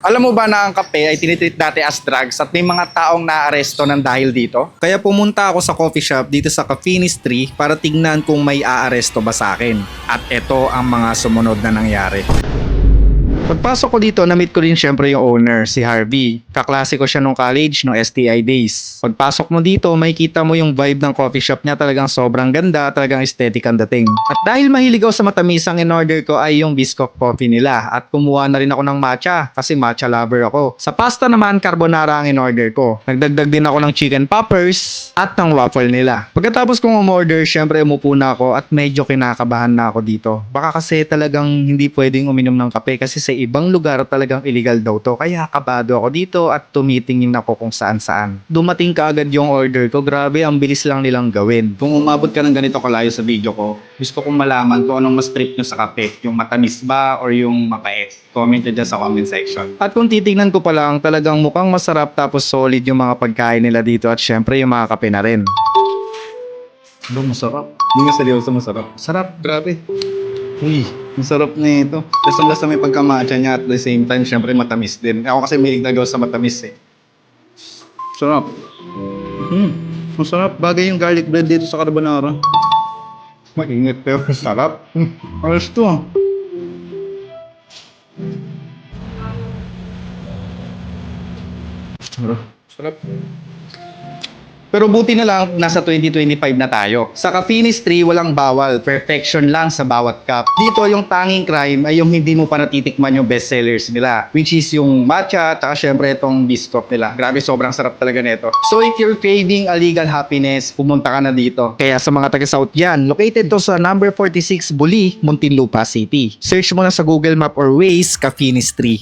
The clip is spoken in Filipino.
Alam mo ba na ang kape ay tinitreat dati as drugs at may mga taong naaresto ng dahil dito? Kaya pumunta ako sa coffee shop dito sa Cafinis 3 para tignan kung may aaresto ba sa akin. At ito ang mga sumunod na nangyari. Pagpasok ko dito, na-meet ko rin syempre yung owner, si Harvey. Kaklase ko siya nung college, nung STI days. Pagpasok mo dito, makikita mo yung vibe ng coffee shop niya talagang sobrang ganda, talagang aesthetic ang dating. At dahil mahilig ako sa matamis, ang in-order ko ay yung Biscoff coffee nila. At kumuha na rin ako ng matcha, kasi matcha lover ako. Sa pasta naman, carbonara ang in-order ko. Nagdagdag din ako ng chicken poppers at ng waffle nila. Pagkatapos kong umorder, syempre umupo na ako at medyo kinakabahan na ako dito. Baka kasi talagang hindi pwedeng uminom ng kape kasi sa ibang lugar talagang illegal daw to. Kaya kabado ako dito at tumitingin ako kung saan saan. Dumating kaagad yung order ko. Grabe, ang bilis lang nilang gawin. Kung umabot ka ng ganito kalayo sa video ko, gusto kong malaman kung anong mas trip nyo sa kape. Yung matamis ba or yung mapait? Comment nyo sa comment section. At kung titignan ko pa lang, talagang mukhang masarap tapos solid yung mga pagkain nila dito at syempre yung mga kape na rin. Bro, masarap. Hindi nga seryoso masarap. Sarap, grabe. Uy, masarap na ito. Lasang lasa may pagkamatcha niya at the same time, syempre matamis din. Ako kasi may nagawa sa matamis eh. Sarap. Hmm, masarap. Bagay yung garlic bread dito sa carbonara. Mainit pero sarap. Hmm, ayos to ah. Sarap. Sarap. Pero buti na lang, nasa 2025 na tayo. Sa Cafinis 3, walang bawal. Perfection lang sa bawat cup. Dito, yung tanging crime ay yung hindi mo pa natitikman yung bestsellers nila. Which is yung matcha, at syempre itong biscuit nila. Grabe, sobrang sarap talaga nito. So if you're craving a legal happiness, pumunta ka na dito. Kaya sa mga taga-South yan, located to sa number 46 Buli, Muntinlupa City. Search mo na sa Google Map or Waze, Cafinis 3.